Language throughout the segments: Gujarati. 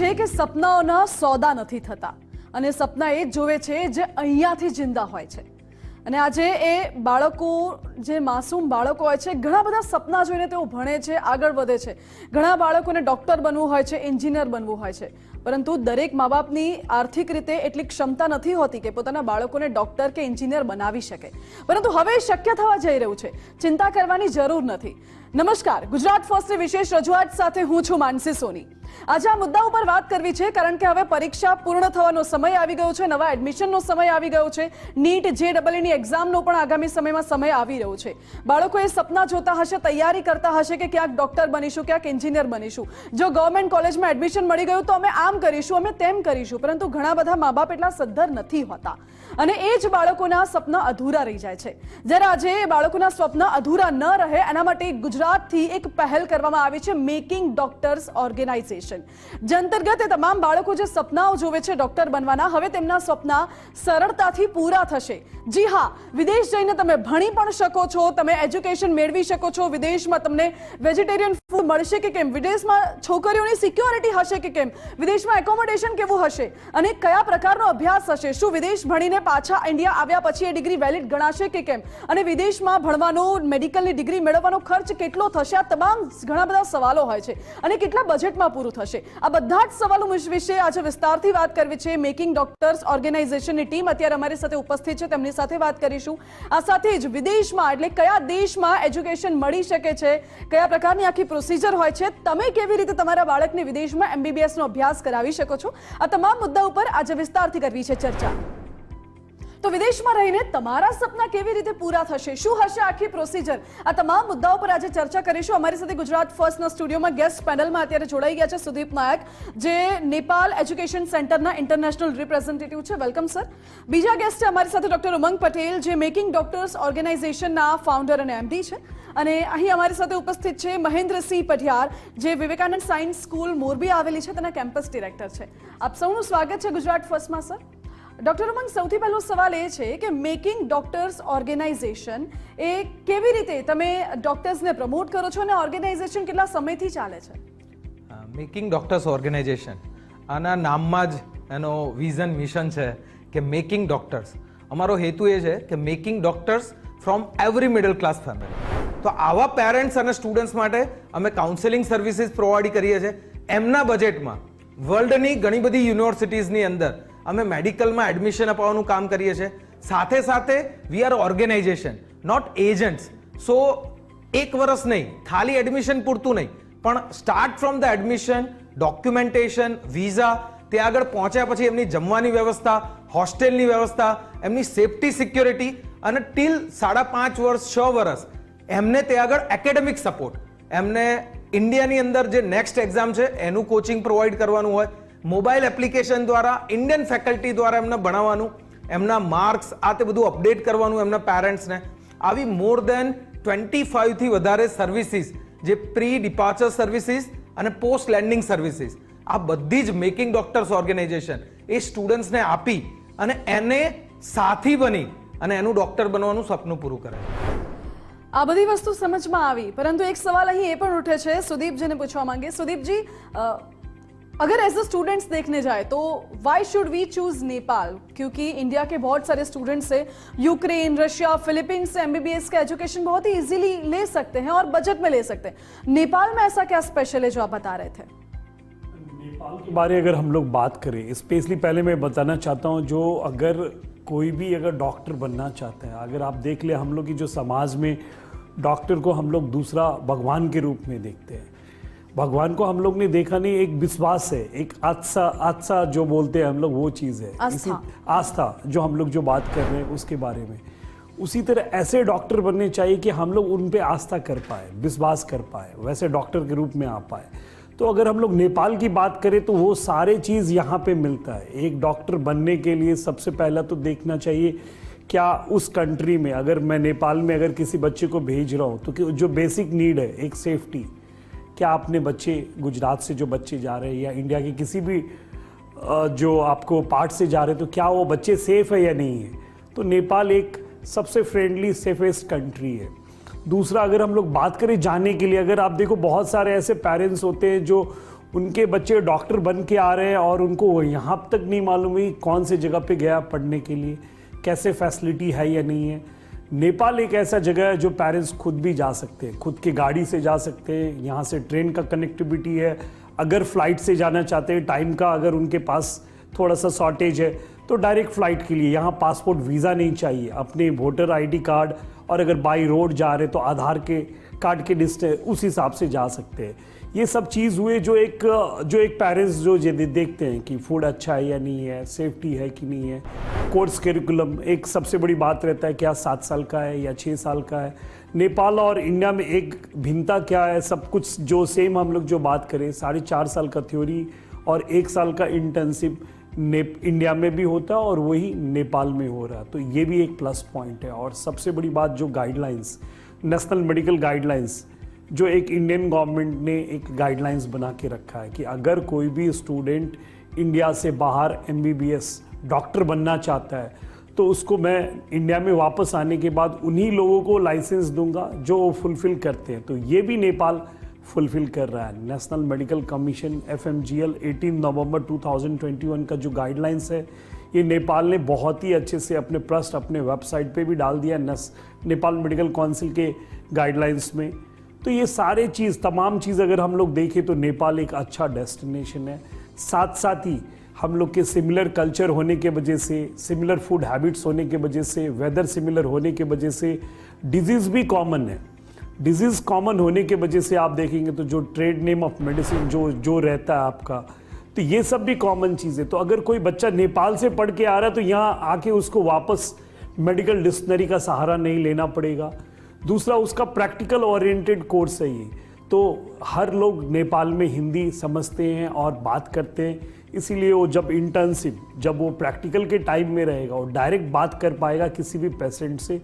છે કે સપનાઓના સોદા નથી થતા અને સપના એ જ જોવે છે જે અહીંયાથી જિંદા હોય છે. અને આજે એ બાળકો, જે માસૂમ બાળકો હોય છે, ઘણા બધા સપના જોઈને તેઓ ભણે છે, આગળ વધે છે. ઘણા બાળકોને ડૉક્ટર બનવું હોય છે, એન્જિનિયર બનવું હોય છે. પરંતુ દરેક મા બાપની આર્થિક રીતે એટલી ક્ષમતા નથી હોતી કે પોતાના બાળકોને ડૉક્ટર કે એન્જિનિયર બનાવી શકે. પરંતુ હવે શક્ય થવા જઈ રહ્યું છે. ચિંતા કરવાની જરૂર નથી. નમસ્કાર. ગુજરાત ફર્સ્ટની વિશેષ રજૂઆત સાથે હું છું માનસી સોની. આજે આ મુદ્દા ઉપર વાત કરવી છે, કારણ કે હવે પરીક્ષા પૂર્ણ થવાનો સમય આવી ગયો છે, નવા એડમિશનનો સમય આવી ગયો છે, નીટ જે ડબલની એક્ઝામનો પણ આગામી સમયમાં સમય આવી રહ્યો છે. બાળકો એ સપના જોતા હશે, તૈયારી કરતા હશે કે ક્યાંક ડોક્ટર બનીશું, ક્યાંક એન્જિનિયર બનીશું. જો ગવર્મેન્ટ કોલેજમાં એડમિશન મળી ગયું તો અમે આમ કરીશું, અમે તેમ કરીશું, પરંતુ ઘણા બધા મા બાપ એટલા સદ્ધર નથી હોતા. અને એ જ બાળકોના સપના અધૂરા રહી જાય છે. જ્યારે આજે એ બાળકોના સ્વપ્ન અધૂરા ન રહે, એના માટે ગુજરાતથી એક પહેલ કરવામાં આવી છે મેકિંગ ડોક્ટર્સ ઓર્ગેનાઇઝેશન જે અંતર્ગત એ તમામ બાળકો જે સપનાઓ જોવે છે ડોક્ટર બનવાના, હવે તેમના સપના સરળતાથી પૂરા થશે. જી હા, વિદેશ જઈને તમે ભણી પણ શકો છો, તમે એજ્યુકેશન મેળવી શકો છો, વિદેશમાં તમને વેજીટેરિયન ફૂડ મળશે કે કેમ? વિદેશમાં છોકરીઓની સિક્યોરિટી હશે કે કેમ? વિદેશમાં એકોમોડેશન કેવું હશે? અને કયા પ્રકારનો અભ્યાસ હશે? શું વિદેશ ભણીને પાછા ઇન્ડિયા આવ્યા પછી એ ડિગ્રી વેલિડ ગણાશે કે કેમ? અને વિદેશમાં ભણવાનો મેડિકલની ડિગ્રી મેળવવાનો ખર્ચ કેટલો થશે? આ તમામ ઘણા બધા સવાલો હોય છે. અને કેટલા બજેટમાં પૂરું થશે. આ બધા જ સવાલો વિશે આજે વિસ્તારથી વાત કરવી છે. મેકિંગ ડોક્ટર્સ ઓર્ગેનાઇઝેશનની ટીમ અત્યારે અમારી સાથે ઉપસ્થિત છે. તેમની સાથે વાત કરીશું. આ સાથે જ વિદેશમાં, એટલે કયા દેશમાં એજ્યુકેશન મળી શકે છે? કયા પ્રકારની આખી પ્રોસિજર હોય છે? તમે કેવી રીતે તમારા બાળકને વિદેશમાં એમબીબીએસનો અભ્યાસ કરાવી શકો છો? આ તમામ મુદ્દા ઉપર આજે વિસ્તારથી કરવી છે ચર્ચા. તો વિદેશમાં રહીને તમારા સપના કેવી રીતે પૂરા થશે? શું હશે આખી પ્રોસિજર આ તમામ મુદ્દાઓ પર આજે ચર્ચા કરીશું. અમારી સાથે ગુજરાત ફર્સ્ટના સ્ટુડિયોમાં ગેસ્ટ પેનલમાં અત્યારે જોડાઈ ગયા છે સુદીપ નાયક, જે નેપાલ એજ્યુકેશન સેન્ટરના ઇન્ટરનેશનલ રિપ્રેઝેન્ટેટિવ છે. વેલકમ સર બીજા ગેસ્ટ છે અમારી સાથે ડોક્ટર ઉમંગ પટેલ, જે મેકિંગ ડોક્ટર્સ ઓર્ગેનાઇઝેશનના ફાઉન્ડર અને એમડી છે. અને અહીં અમારી સાથે ઉપસ્થિત છે મહેન્દ્રસિંહ પઢિયાર, જે વિવેકાનંદ સાયન્સ સ્કૂલ મોરબી આવેલી છે, તેના કેમ્પસ ડિરેક્ટર છે. આપ સૌનું સ્વાગત છે ગુજરાત ફર્સ્ટમાં સર ડોક્ટર ઉમંગ સૌથી પહેલો સવાલ એ છે કે મેકિંગ ડોક્ટર્સ ઓર્ગેનાઇઝેશન એ કેવી રીતે તમે ડોક્ટર્સને પ્રમોટ કરો છો અને ઓર્ગેનાઇઝેશન કેટલા સમયથી ચાલે છે? મેકિંગ ડોક્ટર્સ ઓર્ગેનાઇઝેશન આના નામમાં જ એનો વિઝન મિશન છે કે મેકિંગ ડોક્ટર્સ અમારો હેતુ એ છે કે making doctors from every middle class family તો આવા પેરેન્ટ્સ અને સ્ટુડન્ટ્સ માટે અમે કાઉન્સેલિંગ સર્વિસીસ પ્રોવાઈડ કરીએ છીએ. એમના બજેટમાં વર્લ્ડની ઘણી બધી યુનિવર્સિટીઝની અંદર અમે મેડિકલમાં એડમિશન અપાવવાનું કામ કરીએ છીએ. સાથે સાથે we are organisation not agents so એક વર્ષ નહીં, ખાલી એડમિશન પૂરતું નહીં. પણ start from the admission documentation visa તે આગળ પહોંચ્યા પછી એમની જમવાની વ્યવસ્થા હોસ્ટેલની વ્યવસ્થા, એમની સેફટી સિક્યોરિટી અને ટીલ સાડા પાંચ વર્ષ, છ વર્ષ એમને તે આગળ એકેડેમિક સપોર્ટ એમને ઇન્ડિયાની અંદર જે નેક્સ્ટ એક્ઝામ છે, એનું કોચિંગ પ્રોવાઈડ કરવાનું હોય. મોબાઈલ એપ્લિકેશન દ્વારા, ઇન્ડિયન ફેકલ્ટી દ્વારા એમને ભણાવવાનું, એમના માર્ક્સ, આ તે બધું અપડેટ કરવાનું એમના પેરેન્ટ્સને. આવી મોર દેન ટ્વેન્ટી ફાઇવથી વધારે સર્વિસીસ, જે પ્રી ડિપાર્ચર સર્વિસીસ અને પોસ્ટ લેન્ડિંગ સર્વિસીસ. આ બધી જ મેકિંગ ડોક્ટર્સ ઓર્ગેનાઇઝેશન એ સ્ટુડન્ટ્સને આપી અને એને સાથી બની અને એનું ડોક્ટર બનવાનું સપનું પૂરું કરે. આ બધી વસ્તુ સમજમાં આવી, પરંતુ એક સવાલ અહીં એ પણ ઉઠે છે, સુદીપ જેને પૂછવા માંગે સુદીપજી अगर एज अ स्टूडेंट्स देखने जाए तो why should we choose Nepal क्योंकि इंडिया के बहुत सारे स्टूडेंट्स है। यूक्रेन रशिया फिलीपींस से एमबीबीएस का एजुकेशन बहुत ही इजीली ले सकते हैं और बजट में ले सकते हैं। नेपाल में ऐसा क्या स्पेशल है जो आप बता रहे थे? नेपाल के बारे अगर हम लोग बात करें स्पेशली पहले मैं बताना चाहता हूँ, जो अगर कोई भी अगर डॉक्टर बनना चाहते हैं, अगर आप देख ले हम लोग की जो समाज में डॉक्टर को हम लोग दूसरा भगवान के रूप में देखते हैं। भगवान को हम लोग ने देखा नहीं एक विश्वास है एक आस्था आस्था जो बोलते हैं हम लोग वो चीज़ है। आस्था। आस्था जो हम लोग जो बात कर रहे हैं उसके बारे में। उसी तरह ऐसे डॉक्टर बनने चाहिए कि हम लोग उन पर आस्था कर पाए विश्वास कर पाए वैसे डॉक्टर के रूप में आ पाए। तो अगर हम लोग नेपाल की बात करें तो वो सारे चीज़ यहाँ पे मिलता है। एक डॉक्टर बनने के लिए सबसे पहला तो देखना चाहिए क्या उस कंट्री में अगर मैं नेपाल में अगर किसी बच्चे को भेज रहा हूँ तो जो बेसिक नीड है एक सेफ्टी क्या अपने बच्चे गुजरात से जो बच्चे जा रहे हैं या इंडिया के किसी भी जो आपको पार्ट से जा रहे हैं तो क्या वो बच्चे सेफ़ है या नहीं है? तो नेपाल एक सबसे फ्रेंडली सेफेस्ट कंट्री है। दूसरा, अगर हम लोग बात करें जाने के लिए, अगर आप देखो बहुत सारे ऐसे पेरेंट्स होते हैं जो उनके बच्चे डॉक्टर बन के आ रहे हैं और उनको यहाँ तक नहीं मालूम है कौन से जगह पे गया पढ़ने के लिए, कैसे फैसिलिटी है या नहीं है। नेपाल एक ऐसा जगह है जो पेरेंट्स खुद भी जा सकते हैं, खुद की गाड़ी से जा सकते हैं, यहाँ से ट्रेन का कनेक्टिविटी है। अगर फ़्लाइट से जाना चाहते हैं टाइम का अगर उनके पास थोड़ा सा शॉर्टेज है तो डायरेक्ट फ़्लाइट के लिए यहाँ पासपोर्ट वीज़ा नहीं चाहिए। अपने वोटर आईडी कार्ड और अगर बाई रोड जा रहे तो आधार के कार्ड के डिस्ट उस हिसाब से जा सकते हैं। ये सब चीज़ हुए जो एक जो एक पेरेंट्स जो देखते हैं कि फ़ूड अच्छा है या नहीं है सेफ्टी है कि नहीं है। कोर्स करिकुलम एक सबसे बड़ी बात रहता है क्या सात साल का है या छः साल का है। नेपाल और इंडिया में एक भिन्नता क्या है? सब कुछ जो सेम हम लोग जो बात करें, साढ़े चार साल का थ्योरी और एक साल का इंटर्नशिप इंडिया में भी होता है और वही नेपाल में हो रहा। है तो ये भी एक प्लस पॉइंट है और सबसे बड़ी बात जो गाइडलाइंस नेशनल मेडिकल गाइडलाइंस जो एक इंडियन गवर्नमेंट ने एक गाइडलाइंस बना के रखा है कि अगर कोई भी स्टूडेंट इंडिया से बाहर एमबीबीएस डॉक्टर बनना चाहता है तो उसको मैं इंडिया में वापस आने के बाद उन्हीं लोगों को लाइसेंस दूँगा जो वो फुलफिल करते हैं। तो ये भी नेपाल फुलफिल कर रहा है। National medical commission F M G L eighteen November 2021 का जो गाइडलाइंस है, ये नेपाल ने बहुत ही अच्छे से अपने प्रस्ट अपने वेबसाइट पे भी डाल दिया। नेपाल मेडिकल काउंसिल के गाइडलाइंस में। तो ये सारे चीज़, तमाम चीज़ अगर हम लोग देखें तो नेपाल एक अच्छा डेस्टिनेशन है। साथ साथ ही हम लोग के सिमिलर कल्चर होने के वजह से सिमिलर फ़ूड हैबिट्स होने के वजह से वेदर सिमिलर होने के वजह से डिज़ीज़ भी कॉमन है। डिज़ीज़ कॉमन होने के वजह से आप देखेंगे तो जो ट्रेड नेम ऑफ़ मेडिसिन जो जो रहता है आपका तो ये सब भी कॉमन चीज़ है। तो अगर कोई बच्चा नेपाल से पढ़ के आ रहा है तो यहाँ आके उसको वापस मेडिकल डिक्शनरी का सहारा नहीं लेना पड़ेगा। दूसरा उसका प्रैक्टिकल ओरिएंटेड कोर्स है ये। तो हर लोग नेपाल में हिंदी समझते हैं और बात करते हैं। इसीलिए वो जब इंटर्नशिप जब वो प्रैक्टिकल के टाइम में रहेगा और डायरेक्ट बात कर पाएगा किसी भी पेशेंट से,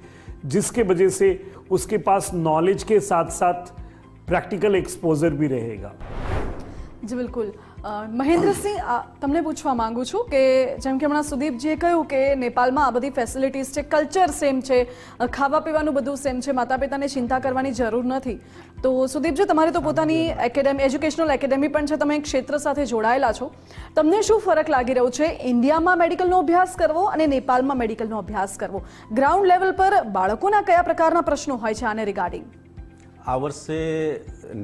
जिसके वजह से उसके पास नॉलेज के साथ साथ प्रैक्टिकल एक्सपोजर भी रहेगा। जी बिल्कुल। મહેન્દ્રસિંહ તમને પૂછવા માંગુ છું કે જેમ કે હમણાં સુદીપજીએ કહ્યું કે નેપાળમાં આ બધી ફેસિલિટીઝ છે કલ્ચર સેમ છે ખાવા પીવાનું બધું સેમ છે માતા પિતાને ચિંતા કરવાની જરૂર નથી. તો સુદીપજી, તમારે તો પોતાની એકેડેમી એજ્યુકેશનલ એકેડેમી પણ છે, તમે એક ક્ષેત્ર સાથે જોડાયેલા છો. તમને શું ફરક લાગી રહ્યો છે? ઇન્ડિયામાં મેડિકલનો અભ્યાસ કરવો અને નેપાળમાં મેડિકલનો અભ્યાસ કરવો? ગ્રાઉન્ડ લેવલ પર બાળકોના કયા પ્રકારના પ્રશ્નો હોય છે આને રિગાર્ડિંગ આ વર્ષે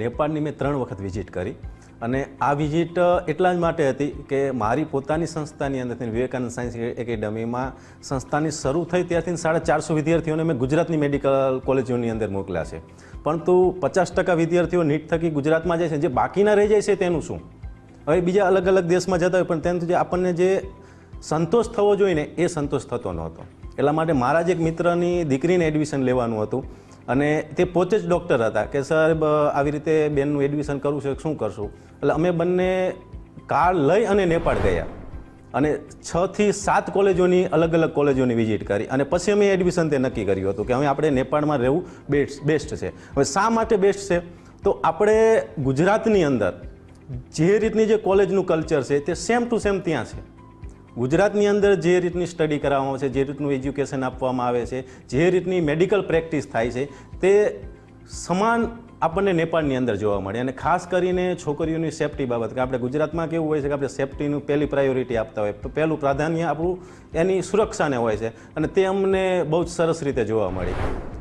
નેપાળની મેં ત્રણ વખત વિઝિટ કરી. અને આ વિઝિટ એટલા જ માટે હતી કે મારી પોતાની સંસ્થાની અંદરથી વિવેકાનંદ સાયન્સ એકેડમીમાં સંસ્થાની શરૂ થઈ ત્યારથી સાડા ચારસો વિદ્યાર્થીઓને મેં ગુજરાતની મેડિકલ કોલેજોની અંદર મોકલ્યા છે. પરંતુ પચાસ ટકા વિદ્યાર્થીઓ નીટ થકી ગુજરાતમાં જાય છે. જે બાકીના રહી જાય છે તેનું શું? હવે બીજા અલગ અલગ દેશમાં જતા હોય, પણ તેનું જે આપણને જે સંતોષ થવો જોઈએ ને, એ સંતોષ થતો નહોતો. એટલા માટે મારા જ એક મિત્રની દીકરીને એડમિશન લેવાનું હતું. અને તે પોતે જ ડૉક્ટર હતા કે સાહેબ આવી રીતે બેનનું એડમિશન કરવું છે, શું કરશું? એટલે અમે બંને કાર લઈ અને નેપાળ ગયા. અને છ થી સાત કોલેજોની અલગ અલગ કોલેજોની વિઝિટ કરી. અને પછી અમે એડમિશન તે નક્કી કર્યું હતું કે, હવે આપણે નેપાળમાં રહેવું બેસ્ટ બેસ્ટ છે. હવે શા માટે બેસ્ટ છે? તો આપણે ગુજરાતની અંદર જે રીતની જે કોલેજનું કલ્ચર છે તે સેમ ટુ સેમ ત્યાં છે. ગુજરાતની અંદર જે રીતની સ્ટડી કરવામાં આવે છે, જે રીતનું એજ્યુકેશન આપવામાં આવે છે, જે રીતની મેડિકલ પ્રેક્ટિસ થાય છે, તે સમાન આપણને નેપાળની અંદર જોવા મળે. અને ખાસ કરીને છોકરીઓની સેફટી બાબત, કે આપણે ગુજરાતમાં કેવું હોય છે કે આપણે સેફટીનું પહેલી પ્રાયોરિટી આપતા હોય. પહેલું પ્રાધાન્ય આપણું એની સુરક્ષાને હોય છે. અને તે અમને બહુ જ સરસ રીતે જોવા મળી.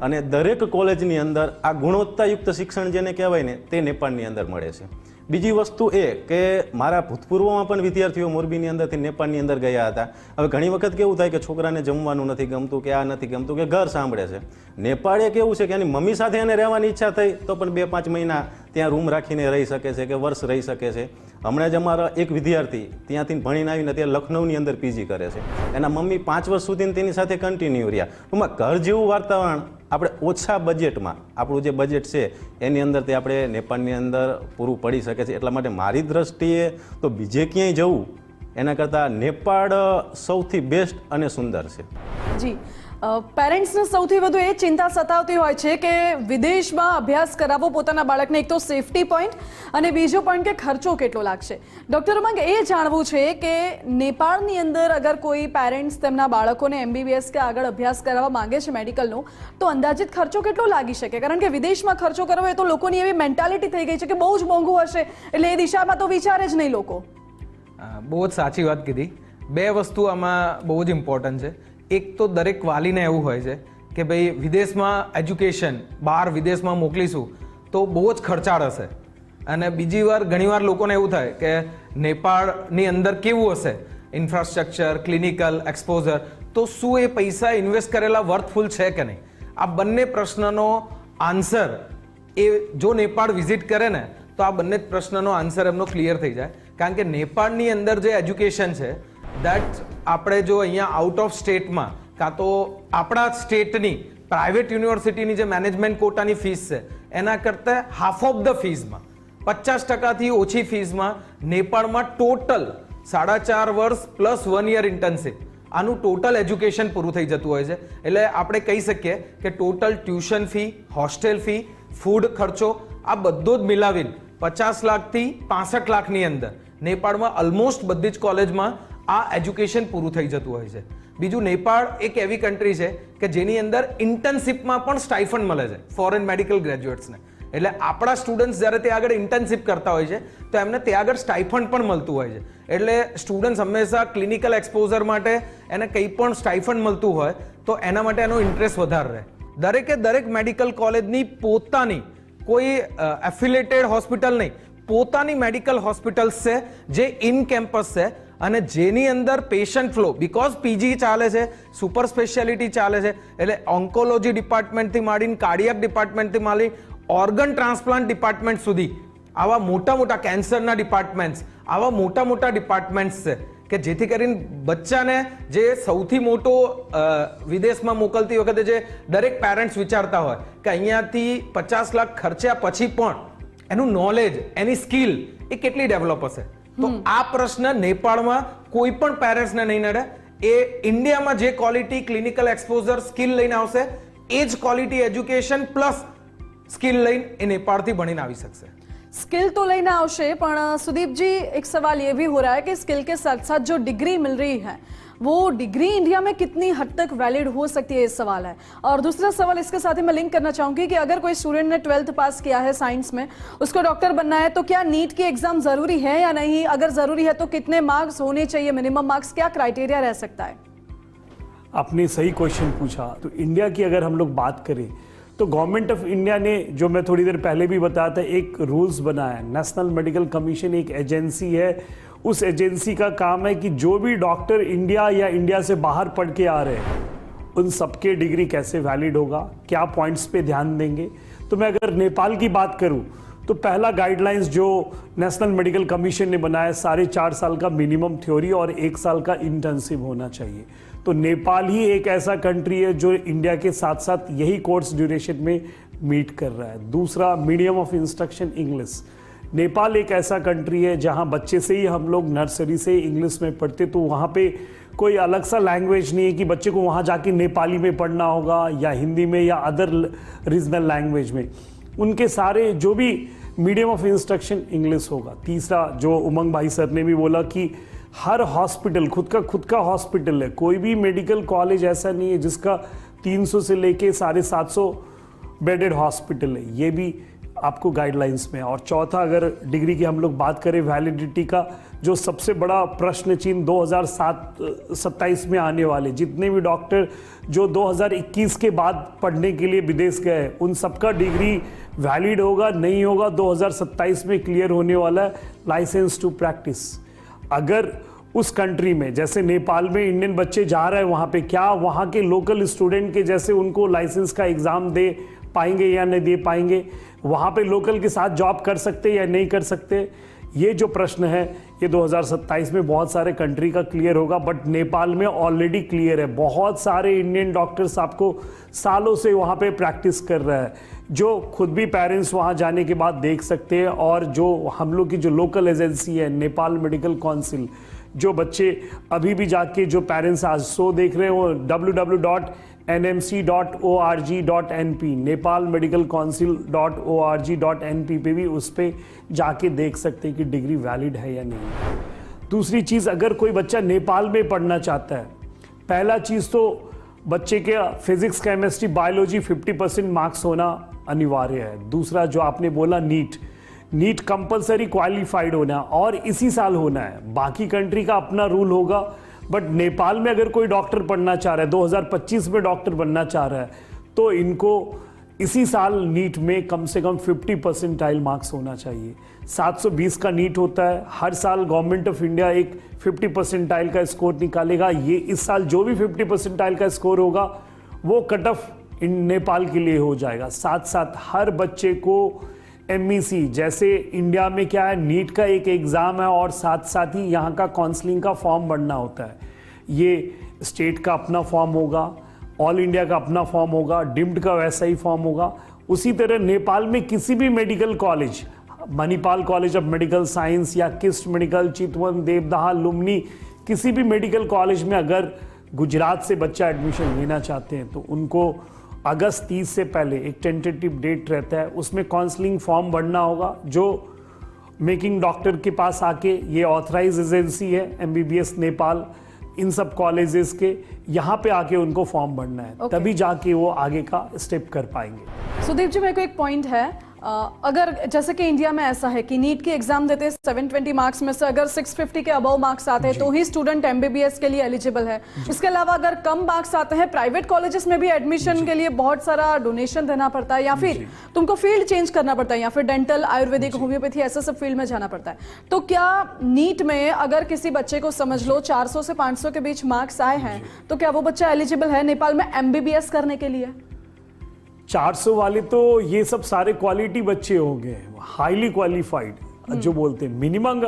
અને દરેક કોલેજની અંદર આ ગુણવત્તાયુક્ત શિક્ષણ જેને કહેવાય ને, તે નેપાળની અંદર મળે છે. બીજી વસ્તુ એ કે મારા ભૂતપૂર્વમાં પણ વિદ્યાર્થીઓ મોરબીની અંદરથી નેપાળની અંદર ગયા હતા. હવે ઘણી વખત કેવું થાય કે છોકરાને જમવાનું નથી ગમતું, કે આ નથી ગમતું, કે ઘર સાંભળે છે. નેપાળે કેવું છે કે એની મમ્મી સાથે એને રહેવાની ઈચ્છા થઈ, તો પણ બે પાંચ મહિના ત્યાં રૂમ રાખીને રહી શકે છે કે વર્ષ રહી શકે છે. હમણાં જ અમારા એક વિદ્યાર્થી ત્યાંથી ભણીને આવીને ત્યાં લખનૌની અંદર પીજી કરે છે. એના મમ્મી પાંચ વર્ષ સુધી તેની સાથે કન્ટિન્યુ રહ્યા. ટૂંકમાં ઘર જેવું વાતાવરણ આપણે ઓછા બજેટમાં આપણું જે બજેટ છે, એની અંદર તે આપણે નેપાળની અંદર પૂરું પડી શકે છે. એટલા માટે મારી દ્રષ્ટિએ તો બીજે ક્યાંય જવું, એના કરતાં નેપાળ સૌથી બેસ્ટ અને સુંદર છે. જી. પેરેન્ટ્સને સૌથી વધુ એ ચિંતા સતાવતી હોય છે કે વિદેશમાં અભ્યાસ કરાવવો પોતાના બાળકને એક તો સેફટી પોઈન્ટ અને બીજો પોઈન્ટ કે ખર્ચો કેટલો લાગશે. ડૉક્ટર ઉમંગ એ જાણવું છે કે નેપાળની અંદર અગર કોઈ પેરેન્ટ્સ તેમના બાળકોને એમબીબીએસ કે આગળ અભ્યાસ કરાવવા માંગે છે મેડિકલનો, તો અંદાજિત ખર્ચો કેટલો લાગી શકે? કારણ કે વિદેશમાં ખર્ચો કરવો એ તો લોકોની એવી મેન્ટાલિટી થઈ ગઈ છે કે બહુ જ મોંઘું હશે, એટલે એ દિશામાં તો વિચારે જ નહીં લોકો. બહુ જ સાચી વાત કીધી. બે વસ્તુ આમાં બહુ જ ઇમ્પોર્ટન્ટ છે. એક તો દરેક વાલીને એવું હોય છે કે ભાઈ વિદેશમાં એજ્યુકેશન બહાર વિદેશમાં મોકલીશું, તો બહુ જ ખર્ચાળ હશે. અને બીજી વાર ઘણીવાર લોકોને એવું થાય કે નેપાળની અંદર કેવું હશે? ઇન્ફ્રાસ્ટ્રક્ચર ક્લિનિકલ એક્સપોઝર તો શું એ પૈસા ઇન્વેસ્ટ કરેલા વર્થફુલ છે કે નહીં? આ બંને પ્રશ્નનો આન્સર એ જો નેપાળ વિઝિટ કરે ને, તો આ બંને પ્રશ્નનો આન્સર એમનો ક્લિયર થઈ જાય. કારણ કે નેપાળની અંદર જે એજ્યુકેશન છે દેટ આપણે જો અહીંયા આઉટ ઓફ સ્ટેટમાં કાં તો આપણા સ્ટેટની પ્રાઇવેટ યુનિવર્સિટીની જે મેનેજમેન્ટ કોટાની ફીસ છે, એના કરતાં હાફ ઓફ ધ ફીઝમાં પચાસ ટકાથી ઓછી ફીઝમાં નેપાળમાં ટોટલ સાડા ચાર વર્ષ પ્લસ વન યર ઇન્ટર્નશીપ આનું ટોટલ એજ્યુકેશન પૂરું થઈ જતું હોય છે. એટલે આપણે કહી શકીએ કે total tuition fee hostel fee food ખર્ચો, આ બધો જ મિલાવીને પચાસ લાખથી પાસઠ લાખની અંદર, નેપાળમાં ઓલમોસ્ટ બધી જ કોલેજમાં આ એજ્યુકેશન પૂરું થઈ જતું હોય છે. બીજું નેપાળ એક એવી કન્ટ્રી છે કે જેની અંદર ઇન્ટર્નશિપમાં પણ સ્ટાઇફંડ મળે છે ફોરેન મેડિકલ ગ્રેજ્યુએટ્સને એટલે આપણા સ્ટુડન્ટ્સ જ્યારે ત્યાં આગળ ઇન્ટર્નશીપ કરતા હોય છે, તો એમને ત્યાં આગળ સ્ટાઇફંડ પણ મળતું હોય છે. એટલે સ્ટુડન્ટ્સ હંમેશા ક્લિનિકલ એક્સપોઝર માટે એને કંઈ પણ સ્ટાઇફંડ મળતું હોય, તો એના માટે એનો ઇન્ટરેસ્ટ વધારે રહે. દરેકે દરેક મેડિકલ કોલેજની પોતાની કોઈ એફિલેટેડ હોસ્પિટલ નહીં, પોતાની મેડિકલ હોસ્પિટલ્સ છે જે ઇન કેમ્પસ છે અને જેની અંદર પેશન્ટ ફ્લો બિકોઝ પીજી ચાલે છે સુપર સ્પેશિયાલિટી ચાલે છે, એટલે ઓન્કોલોજી ડિપાર્ટમેન્ટથી માંડીને કાર્ડિયક ડિપાર્ટમેન્ટથી માંડી ઓર્ગન ટ્રાન્સપ્લાન્ટ ડિપાર્ટમેન્ટ સુધી, આવા મોટા મોટા કેન્સરના ડિપાર્ટમેન્ટ્સ આવા મોટા મોટા ડિપાર્ટમેન્ટ્સ છે, કે જેથી કરીને બચ્ચાને જે સૌથી મોટો વિદેશમાં મોકલતી વખતે જે દરેક પેરેન્ટ્સ વિચારતા હોય, કે અહીંયાથી પચાસ લાખ ખર્ચ્યા પછી પણ એનું નોલેજ એની સ્કિલ એ કેટલી ડેવલપ હશે? તો આ પ્રશ્ન નેપાળમાં કોઈ પણ પેરેન્ટ્સને નહીં નડે એ ઇન્ડિયામાં જે ક્વોલિટી ક્લિનિકલ એક્સપોઝર સ્કિલ લઈને આવશે એ જ ક્વોલિટી એજ્યુકેશન પ્લસ સ્કિલ લઈને એ નેપાળથી ભણીને આવી શકશે स्किल तो लेना आवश्य पण सुदीप जी एक सवाल ये भी हो रहा है कि स्किल के साथ साथ जो डिग्री मिल रही है वो डिग्री इंडिया में कितनी हद तक वैलिड हो सकती है ये सवाल है। और दूसरा सवाल इसके साथ ही मैं लिंक करना चाहूँगी कि अगर कोई स्टूडेंट ने ट्वेल्थ पास किया है साइंस में, उसको डॉक्टर बनना है तो क्या नीट की एग्ज़ाम ज़रूरी है या नहीं? अगर ज़रूरी है तो कितने मार्क्स होने चाहिए? मिनिमम मार्क्स क्या क्राइटेरिया रह सकता है? आपने सही क्वेश्चन पूछा। तो इंडिया की अगर हम लोग बात करें तो गवर्नमेंट ऑफ़ इंडिया ने, जो मैं थोड़ी देर पहले भी बताया था, एक रूल्स बनाया नेशनल मेडिकल कमीशन एक एजेंसी है उस एजेंसी का काम है कि जो भी डॉक्टर इंडिया या इंडिया से बाहर पढ़ के आ रहे हैं, उन सबके डिग्री कैसे वैलिड होगा, क्या पॉइंट्स पे ध्यान देंगे? तो मैं अगर नेपाल की बात करूँ तो पहला गाइडलाइंस जो नेशनल मेडिकल कमीशन ने बनाया, साढ़े चार साल का मिनिमम थ्योरी और एक साल का इंटर्नशिप होना चाहिए। तो नेपाल ही एक ऐसा कंट्री है जो इंडिया के साथ साथ यही कोर्स ड्यूरेशन में मीट कर रहा है। दूसरा medium of instruction English Nepal एक ऐसा कंट्री है जहाँ बच्चे से ही हम लोग नर्सरी से इंग्लिश में पढ़ते तो वहाँ पे कोई अलग सा लैंग्वेज नहीं है कि बच्चे को वहाँ जाके नेपाली में पढ़ना होगा या हिंदी में या अदर रीजनल लैंग्वेज में। उनके सारे जो भी मीडियम ऑफ़ इंस्ट्रक्शन इंग्लिश होगा। तीसरा, जो उमंग भाई सर ने भी बोला कि हर हॉस्पिटल खुद का खुद का हॉस्पिटल है। कोई भी मेडिकल कॉलेज ऐसा नहीं है जिसका 300 से लेके साढ़े सात सौ बेडेड हॉस्पिटल है। ये भी आपको गाइडलाइंस में और चौथा, अगर डिग्री की हम लोग बात करें वैलिडिटी का, जो सबसे बड़ा प्रश्न चिन्ह 2007 सत्ताईस में आने वाले, जितने भी डॉक्टर जो 2021 के बाद पढ़ने के लिए विदेश गए उन सबका डिग्री वैलिड होगा, नहीं होगा 2027 में क्लियर होने वाला है लाइसेंस टू प्रैक्टिस अगर उस कंट्री में, जैसे नेपाल में इंडियन बच्चे जा रहे हैं वहाँ पे, क्या वहाँ के लोकल स्टूडेंट के जैसे उनको लाइसेंस का एग्ज़ाम दे पाएँगे या नहीं दे पाएँगे? वहाँ पे लोकल के साथ जॉब कर सकते या नहीं कर सकते, ये जो प्रश्न है, ये 2027 में बहुत सारे कंट्री का क्लियर होगा बट नेपाल में ऑलरेडी क्लियर है। बहुत सारे इंडियन डॉक्टर्स आपको सालों से वहाँ पे प्रैक्टिस कर रहे हैं। जो खुद भी पेरेंट्स वहाँ जाने के बाद देख सकते हैं, और जो हम लोग की जो लोकल एजेंसी है, नेपाल मेडिकल काउंसिल जो बच्चे अभी भी जाके जो पेरेंट्स आज शो देख रहे हैं, वो W W dot N M C dot O R G dot N P Nepal medical council dot O R G dot N P पे भी उस पर जाके देख सकते हैं कि डिग्री वैलिड है या नहीं। दूसरी चीज़, अगर कोई बच्चा नेपाल में पढ़ना चाहता है, पहला चीज़ तो बच्चे के physics chemistry biology 50 percent marks होना अनिवार्य है। दूसरा जो आपने बोला नीट नीट कंपलसरी क्वालिफाइड होना और इसी साल होना है। बाकी कंट्री का अपना रूल होगा। बट नेपाल में अगर कोई डॉक्टर पढ़ना चाह रहा है 2025 में डॉक्टर बनना चाह रहा है तो इनको इसी साल नीट में कम से कम 50 परसेंटाइल मार्क्स होना चाहिए। 720 का नीट होता है, हर साल गवर्नमेंट ऑफ़ इंडिया एक 50 परसेंटाइल का स्कोर निकालेगा। ये इस साल जो भी 50 परसेंटाइल का स्कोर होगा, वो कट ऑफ़ इन नेपाल के लिए हो जाएगा। साथ साथ हर बच्चे को एम जैसे इंडिया में क्या है, नीट का एक एग्ज़ाम है और साथ साथ ही यहाँ का काउंसलिंग का फॉर्म भरना होता है। ये स्टेट का अपना फॉर्म होगा ऑल इंडिया का अपना फॉर्म होगा डिम्ड का वैसा ही फॉर्म होगा। उसी तरह नेपाल में किसी भी medical college Manipal college of medical science या किस्ट मेडिकल चितवन, देवदहा, लुमनी, किसी भी मेडिकल कॉलेज में अगर गुजरात से बच्चा एडमिशन लेना चाहते हैं तो उनको अगस्त 30 से पहले एक टेंटेटिव डेट रहता है उसमें काउंसलिंग फॉर्म भरना होगा जो मेकिंग डॉक्टर के पास आके ये ऑथराइज एजेंसी है एमबीबीएस नेपाल इन सब कॉलेजेस के यहाँ पे आके उनको फॉर्म भरना है। Okay. तभी जाके वो आगे का स्टेप कर पाएँगे। सुदीप जी मेरे को एक पॉइंट है। अगर जैसे कि इंडिया में ऐसा है कि नीट की एग्ज़ाम देते हैं 720 मार्क्स में से अगर 650 के अबव मार्क्स आते हैं तो ही स्टूडेंट एमबीबीएस के लिए एलिजिबल है। इसके अलावा अगर कम मार्क्स आते हैं प्राइवेट कॉलेजेस में भी एडमिशन के लिए बहुत सारा डोनेशन देना पड़ता है या फिर तुमको फ़ील्ड चेंज करना पड़ता है या फिर डेंटल आयुर्वेदिक होम्योपैथी ऐसे सब फ़ील्ड में जाना पड़ता है। तो क्या नीट में अगर किसी बच्चे को समझ लो 400 से 500 के बीच मार्क्स आए हैं तो क्या वो बच्चा एलिजिबल है नेपाल में एमबीबीएस करने के लिए? 400 वाले तो ये सब सारे क्वालिटी बच्चे होंगे हाईली क्वालिफाइड जो बोलते हैं। मिनिमम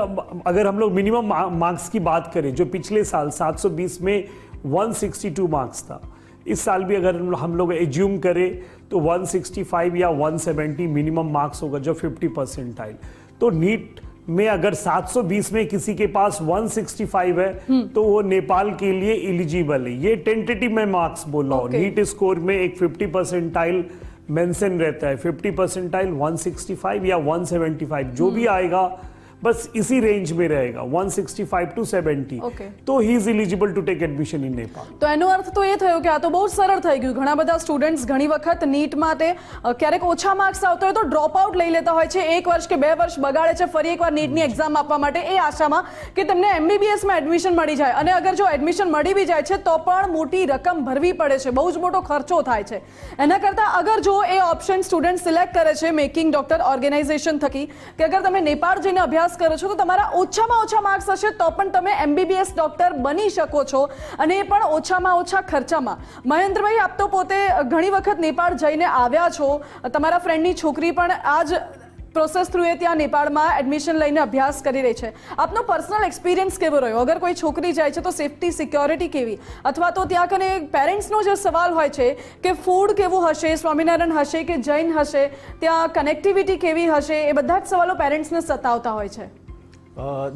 अगर हम लोग मिनिमम मार्क्स की बात करें जो पिछले साल 720 में 162 मार्क्स था इस साल भी अगर हम लोग एज्यूम करें तो 165 या 170 मिनिमम मार्क्स होगा जो 50 परसेंटाइल तो नीट में अगर 720 में किसी के पास 165 है तो वो नेपाल के लिए इलिजिबल है। ये टेंटेटिव में मार्क्स बोल रहा हूँ। नीट स्कोर में एक 50 परसेंटाइल मेंशन रहता है। 50 परसेंटाइल 165 या 175 जो भी आएगा बस इसी रेंज में रहेगा 165 ટુ 70 Okay. તો he is eligible to take admission in Nepal તો એનો અર્થ તો એ થયો કે આ તો બહુ સરળ થઈ ગયું ઘણા બધા સ્ટુડન્ટ્સ ઘણી વખત નીટમાં તે અ, ક્યારેક ઓછા માર્ક્સ આવતો હોય તો ડ્રોપ આઉટ લઈ લેતા હોય છે એક વર્ષ કે બે વર્ષ બગાડે છે ફરી એકવાર નીટની એક્ઝામ આપવા માટે એ આશામાં કે તેમને એમબીબીએસમાં એડમિશન મળી જાય અને અગર જો એડમિશન મળી બી જાય છે તો પણ મોટી રકમ ભરવી પડે છે બહુ જ મોટો ખર્ચો થાય છે એના કરતાં અગર જો એ ઓપ્શન સ્ટુડન્ટ સિલેક્ટ કરે છે મેકિંગ ડોક્ટર ઓર્ગેનાઇઝેશન થકી કે અગર તમે નેપાળ જઈને અભ્યાસ કરો છો, તો તમારા ઓછામાં ઓછા માર્ક્સ હશે, તો પણ તમે એમબીબીએસ ડોક્ટર બની શકો છો. અને એ પણ ઓછામાં ઓછા ખર્ચામાં. મહેન્દ્રભાઈ, આપ તો પોતે ઘણી વખત નેપાળ જઈને આવ્યા છો. તમારા ફ્રેન્ડની છોકરી પણ આ જ પ્રોસેસ થ્રુ એ ત્યાં નેપાળમાં એડમિશન લઈને અભ્યાસ કરી રહી છે. આપનો પર્સનલ એક્સપિરિયન્સ કેવો રહ્યો? અગર કોઈ છોકરી જાય છે તો સેફટી સિક્યોરિટી કેવી? અથવા તો ત્યાં કને પેરેન્ટ્સનો જે સવાલ હોય છે કે ફૂડ કેવું હશે, સ્વામિનારાયણ હશે કે જૈન હશે, ત્યાં કનેક્ટિવિટી કેવી હશે, એ બધા જ સવાલો પેરેન્ટ્સને સતાવતા હોય છે.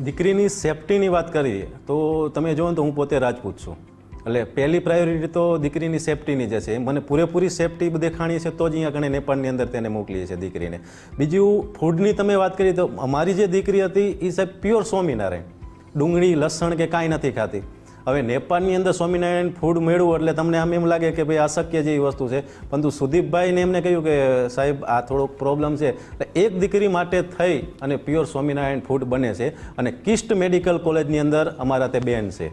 દીકરીની સેફટીની વાત કરીએ તો તમે જુઓ તો હું પોતે રાજપૂત છું. એટલે પહેલી પ્રાયોરિટી તો દીકરીની સેફટીની જ છે મને પૂરેપૂરી સેફટી દેખાણી છે તો જ અહીંયા કણે નેપાળની અંદર તેને મોકલીએ છીએ દીકરીને. બીજું ફૂડની તમે વાત કરી તો અમારી જે દીકરી હતી એ સાહેબ પ્યોર સ્વામિનારાયણ. ડુંગળી, લસણ કે કાંઈ નથી ખાતી. હવે નેપાળની અંદર સ્વામિનારાયણ ફૂડ મેળવું એટલે તમને આમ એમ લાગે કે ભાઈ અશક્ય જેવી વસ્તુ છે. પરંતુ સુદીપભાઈને એમને કહ્યું કે સાહેબ, આ થોડોક પ્રોબ્લેમ છે. એટલે એક દીકરી માટે થઈ અને પ્યોર સ્વામિનારાયણ ફૂડ બને છે અને કિસ્ટ મેડિકલ કોલેજની અંદર અમારા તે બેન છે.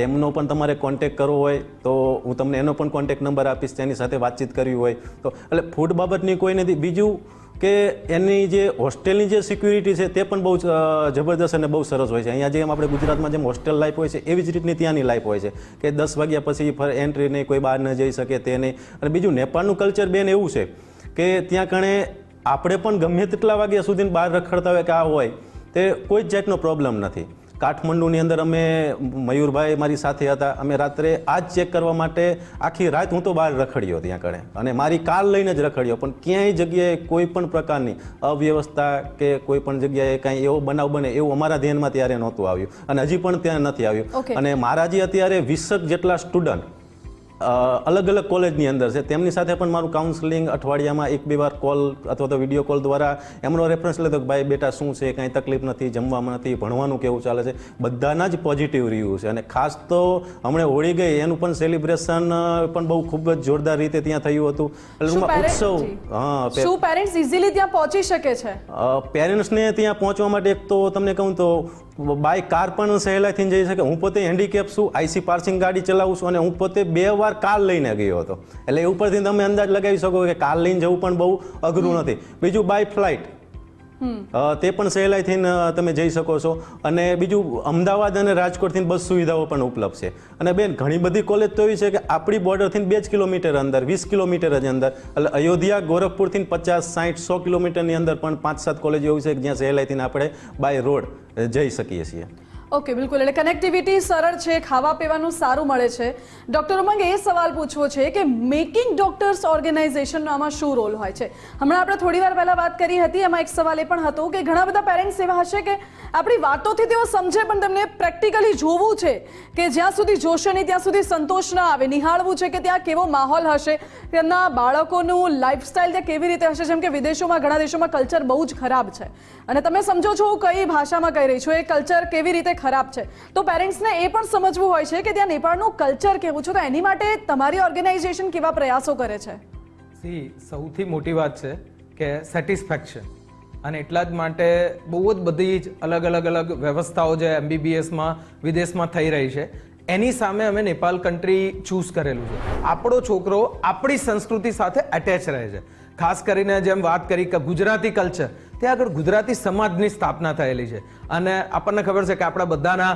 તેમનો પણ તમારે કોન્ટેક કરવો હોય, તો હું તમને એનો પણ કોન્ટેક નંબર આપીશ, તેની સાથે વાતચીત કરવી હોય. તો એટલે ફૂડ બાબતની કોઈ નથી. બીજું કે એની જે હોસ્ટેલની જે સિક્યુરિટી છે, તે પણ બહુ જબરદસ્ત અને બહુ સરસ હોય છે. અહીંયા જેમ આપણે ગુજરાતમાં જેમ હોસ્ટેલ લાઈફ હોય છે, એવી જ રીતની ત્યાંની લાઈફ હોય છે. કે દસ વાગ્યા પછી ફર એન્ટ્રી નહીં, કોઈ બહાર ન જઈ શકે તે નહીં. અને બીજું નેપાળનું કલ્ચર બેન એવું છે કે ત્યાં કણે આપણે પણ ગમે તેટલા વાગ્યા સુધી બહાર રખડતા હોય કે આ હોય, તે કોઈ જ જાતનો પ્રોબ્લેમ નથી. કાઠમંડુની અંદર અમે મયુરભાઈ મારી સાથે હતા. અમે રાત્રે આ જ ચેક કરવા માટે આખી રાત હું તો બહાર રખડ્યો ત્યાં કણે. અને મારી કાર લઈને જ રખડ્યો પણ ક્યાંય જગ્યાએ કોઈ પણ પ્રકારની અવ્યવસ્થા કે કોઈ પણ જગ્યાએ કાંઈ એવો બનાવ બને એવું અમારા ધ્યાનમાં ત્યારે નહોતું આવ્યું. અને હજી પણ ત્યાં નથી આવ્યું. અને મારા જે અત્યારે વીસક જેટલા સ્ટુડન્ટ અલગ અલગ કોલેજની અંદર છે. તેમની સાથે પણ મારું કાઉન્સેલિંગ અઠવાડિયામાં એક બે વાર કોલ અથવા તો વીડિયો કોલ દ્વારા એમનો રેફરન્સ લેતો કે ભાઈ બેટા શું છે કાંઈ તકલીફ નથી જમવામાં નથી ભણવાનું કેવું ચાલે છે. બધાના જ પોઝિટિવ રિવ્યૂ છે. અને ખાસ તો હમણાં હોળી ગઈ એનું પણ સેલિબ્રેશન પણ બહુ ખૂબ જ જોરદાર રીતે ત્યાં થયું હતું. એટલે ઉત્સવ. હા શું પેરેન્ટ્સ ઇઝીલી ત્યાં પહોંચી શકે છે? પેરેન્ટ્સને ત્યાં પહોંચવા માટે એક તો તમને કહું તો બાય કાર પણ સહેલાઈથી જઈ શકે. હું પોતે હેન્ડીકેપ છું આઈસી પાર્સિંગ ગાડી ચલાવું છું અને હું પોતે બે વાર કાર લઈને ગયો હતો. એટલે એ ઉપરથી તમે અંદાજ લગાવી શકો કે કાર લઈને જવું પણ બહુ અઘરું નથી. બીજું બાય ફ્લાઇટ તે પણ સહેલાઈથી ન તમે જઈ શકો છો. અને બીજું, અમદાવાદ અને રાજકોટથી બસ સુવિધાઓ પણ ઉપલબ્ધ છે. અને બેન, ઘણી બધી કોલેજ તો એવી છે કે આપણી બોર્ડરથી બે જ કિલોમીટર અંદર, વીસ કિલોમીટર જ અંદર. એટલે અયોધ્યા, ગોરખપુરથી પચાસ સાઠ સો કિલોમીટરની અંદર પણ પાંચ સાત કોલેજ એવી છે કે જ્યાં સહેલાઈથી આપણે બાય રોડ જઈ શકીએ છીએ. ઓકે બિલકુલ. એટલે કનેક્ટિવિટી સરળ છે, ખાવા પીવાનું સારું મળે છે. ડૉક્ટર ઉમંગ એ સવાલ પૂછવો છે કે મેકિંગ ડોક્ટર્સ ઓર્ગેનાઇઝેશનનો આમાં શું રોલ હોય છે? હમણાં આપણે થોડી વાર પહેલાં વાત કરી હતી, એમાં એક સવાલ એ પણ હતો કે ઘણા બધા પેરેન્ટ્સ એવા હશે કે આપણી વાતોથી તેઓ સમજે, પણ તેમને પ્રેક્ટિકલી જોવું છે કે જ્યાં સુધી જોશે નહીં, ત્યાં સુધી સંતોષ ના આવે. નિહાળવું છે કે ત્યાં કેવો માહોલ હશે, તેમના બાળકોનું લાઇફસ્ટાઇલ ત્યાં કેવી રીતે હશે? જેમ કે વિદેશોમાં, ઘણા દેશોમાં કલ્ચર બહુ જ ખરાબ છે. અને તમે સમજો છો હું કઈ ભાષામાં કહી રહી છું? એ કલ્ચર કેવી રીતે ખરાબ છે. તો પેરેન્ટ્સને એ પણ સમજવું હોય છે કે ત્યાં નેપાળનું કલ્ચર કેવું છે. તો એની માટે તમારી ઓર્ગેનાઇઝેશન કેવા પ્રયાસો કરે છે? સી, સૌથી મોટી વાત છે કે સેટિસ્ફેક્શન. અને એટલા જ માટે બહુ જ બધી જ અલગ અલગ અલગ વ્યવસ્થાઓ જે એમબીબીએસમાં, વિદેશમાં થઈ રહી છે, એની સામે અમે નેપાલ કન્ટ્રી ચૂઝ કરેલું છે. આપણો છોકરો આપણી સંસ્કૃતિ સાથે અટેચ રહે છે. ખાસ કરીને જેમ વાત કરી કે ગુજરાતી કલ્ચર ત્યાં આગળ ગુજરાતી સમાજની સ્થાપના થયેલી છે. અને આપણને ખબર છે કે આપણા બધાના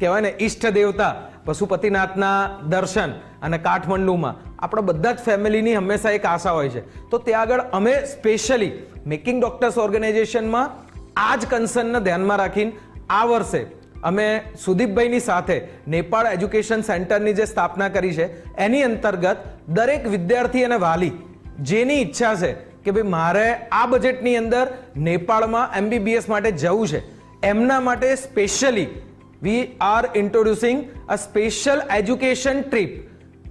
કહેવાય ને, ઈષ્ટ દેવતા પશુપતિનાથના દર્શન અને કાઠમંડુમાં આપણા બધા જ ફેમિલીની હંમેશા એક આશા હોય છે. તો ત્યાં આગળ અમે સ્પેશિયલી મેકિંગ ડોક્ટર્સ ઓર્ગેનાઇઝેશનમાં આ જ કન્સર્નને ધ્યાનમાં રાખીને આ વર્ષે અમે સુદીપભાઈની સાથે નેપાળ એજ્યુકેશન સેન્ટરની જે સ્થાપના કરી છે, એની અંતર્ગત દરેક વિદ્યાર્થી અને વાલી જેની ઈચ્છા છે કે ભાઈ મારે આ બજેટની અંદર નેપાળમાં એમબીબીએસ માટે જવું છે. એમના માટે specially we are introducing a special education trip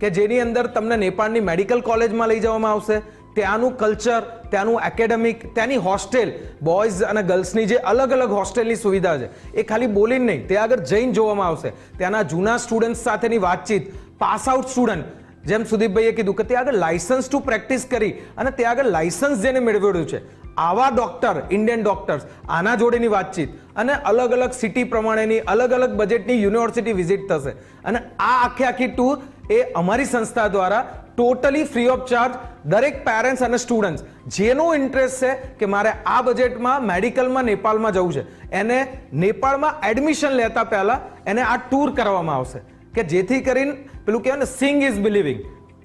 કે જેની અંદર તમને નેપાળની મેડિકલ કોલેજમાં લઈ જવામાં આવશે. ત્યાંનું કલ્ચર ત્યાંનું એકેડેમિક ત્યાંની હોસ્ટેલ બોયઝ અને ગર્લ્સની જે અલગ અલગ હોસ્ટેલની સુવિધા છે. એ ખાલી બોલીને નહીં તે આગળ જઈને જોવામાં આવશે. ત્યાંના જૂના સ્ટુડન્ટ્સ સાથેની વાતચીત પાસ આઉટ સ્ટુડન્ટ જેમ સુદીપભાઈએ કીધું કે ત્યાં આગળ લાયસન્સ ટુ પ્રેક્ટિસ કરી અને ત્યાં આગળ લાયસન્સ જેને મેળવેલું છે. આવા ડોક્ટર ઇન્ડિયન ડોક્ટર્સ આના જોડેની વાતચીત અને અલગ અલગ સિટી પ્રમાણેની, અલગ અલગ બજેટની યુનિવર્સિટી વિઝિટ થશે. અને આ આખી આખી ટૂર એ અમારી સંસ્થા દ્વારા ટોટલી ફ્રી ઓફ ચાર્જ દરેક પેરેન્ટ્સ અને સ્ટુડન્ટ્સ જેનું ઇન્ટરેસ્ટ છે કે મારે આ બજેટમાં મેડિકલમાં નેપાળમાં જવું છે. એને નેપાળમાં એડમિશન લેતા પહેલાં એને આ ટૂર કરવામાં આવશે. કે જેથી કરીને પેલું કહેવાય ને સિંગ ઇઝ બિલિવિંગ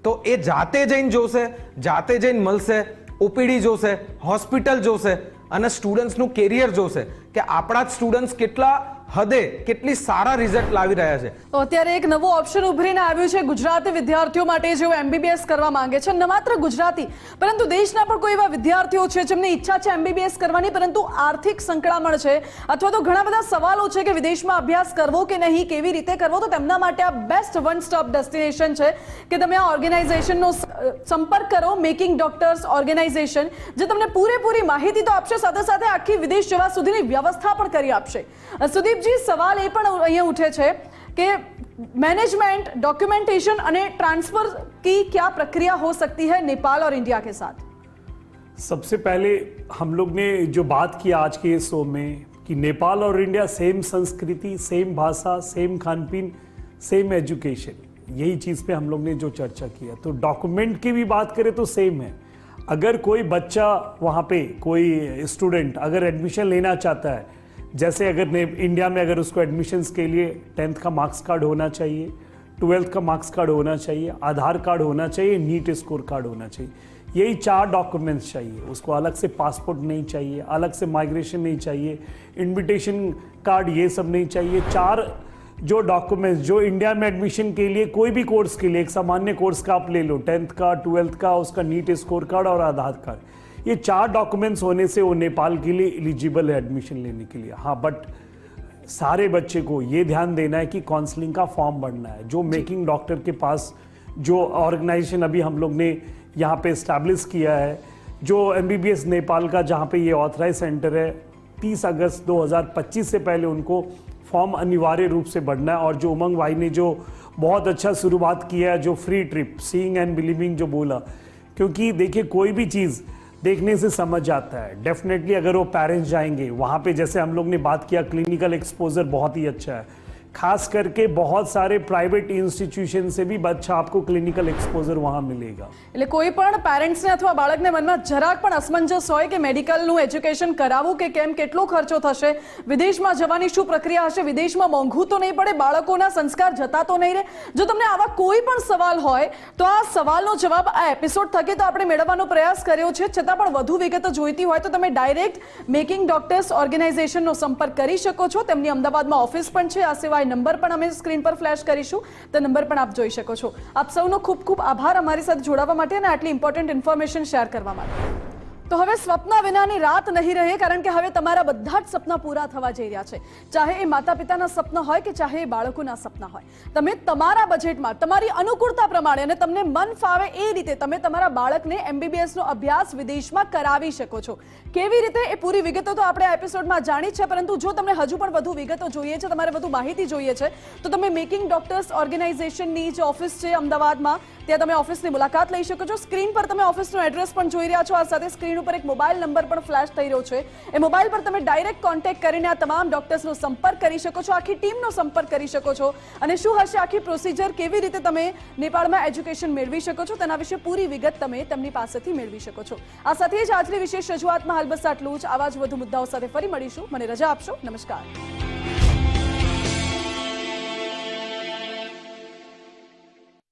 તો એ જાતે જઈને જોશે, જાતે જઈને મળશે ઓપીડી જોશે હોસ્પિટલ જોશે અને સ્ટુડન્ટ્સનું કેરિયર જોશે કે આપણા જ સ્ટુડન્ટ્સ કેટલા હદે કેટલી સારા રિઝલ્ટ લાવી રહ્યા છે. તો અત્યારે એક નવો ઓપ્શન ઉભરીને આવ્યું છે. ગુજરાતી વિદ્યાર્થીઓ માટે જેઓ એમબીબીએસ કરવા માંગે છે ન માત્ર ગુજરાતી પરંતુ દેશના પણ કોઈ એવા વિદ્યાર્થીઓ છે જેમની ઈચ્છા છે એમબીબીએસ કરવાની પરંતુ આર્થિક સંકળામણ છે અથવા તો ઘણા બધા સવાલો છે કે વિદેશમાં અભ્યાસ કરવો કે નહીં કેવી રીતે કરવો તો તેમના માટે આ બેસ્ટ વન સ્ટોપ ડેસ્ટિનેશન છે કે તમે આ ઓર્ગેનાઇઝેશનનો સંપર્ક કરો મેકિંગ ડોક્ટર્સ ઓર્ગેનાઇઝેશન જે તમને પૂરેપૂરી માહિતી તો આપશે સાથે સાથે આખી વિદેશ જવા સુધીની વ્યવસ્થા પણ કરી આપશે. અ, સુદીપજી સવાલ એ પણ અહીંયા ઉઠે છે કે मैनेजमेंट डॉक्यूमेंटेशन અને ट्रांसफर की क्या प्रक्रिया हो सकती है नेपाल और इंडिया के साथ सबसे पहले हम लोग ने जो बात की आज के शो में कि नेपाल और इंडिया सेम संस्कृति सेम भाषा सेम खान पीन सेम एजुकेशन यही चीज़ पे हम लोग ने जो चर्चा किया तो डॉक्यूमेंट की भी बात करें तो सेम है अगर कोई बच्चा वहाँ पे कोई स्टूडेंट अगर एडमिशन लेना चाहता है जैसे अगर इंडिया में अगर उसको एडमिशन्स के लिए टेंथ का मार्क्स कार्ड होना चाहिए ट्वेल्थ का मार्क्स कार्ड होना चाहिए, आधार कार्ड होना चाहिए नीट स्कोर कार्ड होना चाहिए। यही चार डॉक्यूमेंट्स चाहिए। उसको अलग से पासपोर्ट नहीं चाहिए, अलग से माइग्रेशन नहीं चाहिए इनविटेशन कार्ड ये सब नहीं चाहिए। चार जो डॉक्यूमेंट्स जो इंडिया में एडमिशन के लिए कोई भी कोर्स के लिए, एक सामान्य कोर्स का आप ले लो टेंथ का ट्वेल्थ का, उसका नीट स्कोर कार्ड और आधार कार्ड ये चार डॉक्यूमेंट्स होने से वो नेपाल के लिए एलिजिबल है एडमिशन लेने के लिए। हाँ बट सारे बच्चे को ये ध्यान देना है कि काउंसलिंग का फॉर्म भरना है। जो मेकिंग डॉक्टर के पास जो ऑर्गेनाइजेशन अभी हम लोग ने यहाँ पे इस्टेब्लिश किया है जो एमबीबीएस नेपाल का जहाँ पे ये ऑथराइज सेंटर है 30 अगस्त 2025 से पहले उनको फॉर्म अनिवार्य रूप से बढ़ना है। और जो उमंग भाई ने जो बहुत अच्छा शुरुआत किया है जो free trip seeing and believing जो बोला क्योंकि देखिए कोई भी चीज़ देखने से समझ आता है डेफिनेटली अगर वो पेरेंट्स जाएंगे वहाँ पे जैसे हम लोग ने बात किया क्लिनिकल एक्सपोजर बहुत ही अच्छा है खास करके बहुत सारे प्राइवेट इंस्टीट्यूशन से भी अच्छा आपको क्लिनिकल एक्सपोजर वहाँ मिलेगा એટલે કોઈ પણ પેરેન્ટ્સને અથવા બાળકને મનમાં જરાક પણ અસમંજસ હોય કે મેડિકલનું એજ્યુકેશન કરાવવું કે કેમ કેટલો ખર્ચો થશે વિદેશમાં જવાની શું પ્રક્રિયા હશે વિદેશમાં મોંઘું તો નહીં પડે બાળકોના સંસ્કાર જતા તો નહીં રહે જો તમને આવા કોઈ પણ સવાલ હોય તો આ સવાલનો જવાબ આ એપિસોડ થકી તો આપણે મેળવવાનો પ્રયાસ કર્યો છે છતાં પણ વધુ વિગતો જોઈતી હોય તો તમે ડાયરેક્ટ મેકિંગ ડોક્ટર્સ ઓર્ગેનાઇઝેશનનો સંપર્ક કરી શકો છો તેમની અમદાવાદમાં ઓફિસ પણ છે આ સિવાય નંબર પણ અમે સ્ક્રીન પર ફ્લેશ કરીશું. તો નંબર પણ આપ જોઈ શકો છો. આપ સૌનો ખૂબ ખૂબ આભાર અમારી સાથે જોડાવા માટે અને આટલી ઇમ્પોર્ટન્ટ ઇન્ફોર્મેશન શેર કરવા માટે. તો હવે સ્વપ્ન વિનાની રાત નહીં રહે, કારણ કે હવે તમારા બધા જ સપના પૂરા થવા જઈ રહ્યા છે. ચાહે એ માતા પિતાના સપના હોય કે ચાહે એ બાળકોના સપના હોય. તમે તમારા બજેટમાં તમારી અનુકૂળતા પ્રમાણે અને તમને મન ફાવે એ રીતે તમે તમારા બાળકને એમબીબીએસનો અભ્યાસ વિદેશમાં કરાવી શકો છો. કેવી રીતે? એ પૂરી વિગતો તો આપણે આ એપિસોડમાં જાણી છે, પરંતુ જો તમને હજુ પણ વધુ વિગતો જોઈએ છે, તમારે વધુ માહિતી જોઈએ છે, તો તમે મેકિંગ ડોક્ટર્સ ઓર્ગેનાઇઝેશનની જે ઓફિસ છે અમદાવાદમાં, ત્યાં તમે ઓફિસની મુલાકાત લઈ શકો છો. સ્ક્રીન પર તમે ઓફિસનો એડ્રેસ પણ જોઈ રહ્યા છો. આ સાથે સ્ક્રીન ઉપર એક મોબાઈલ નંબર પણ ફ્લેશ થઈ રહ્યો છે. એ મોબાઈલ પર તમે ડાયરેક્ટ કોન્ટેક્ટ કરીને આ તમામ ડોક્ટર્સનો સંપર્ક કરી શકો છો, આખી ટીમનો સંપર્ક કરી શકો છો. અને શું હશે આખી પ્રોસિજર કેવી રીતે તમે નેપાળમાં એજ્યુકેશન મેળવી શકો છો? તેના વિશે પૂરી વિગત તમે તેમની પાસેથી મેળવી શકો છો. આ સાથે જ આજની વિશેષ રજૂઆતમાં હાલ બસ આટલું જ. આવા જ વધુ મુદ્દાઓ સાથે ફરી મળીશું. મને રજા આપશો. નમસ્કાર.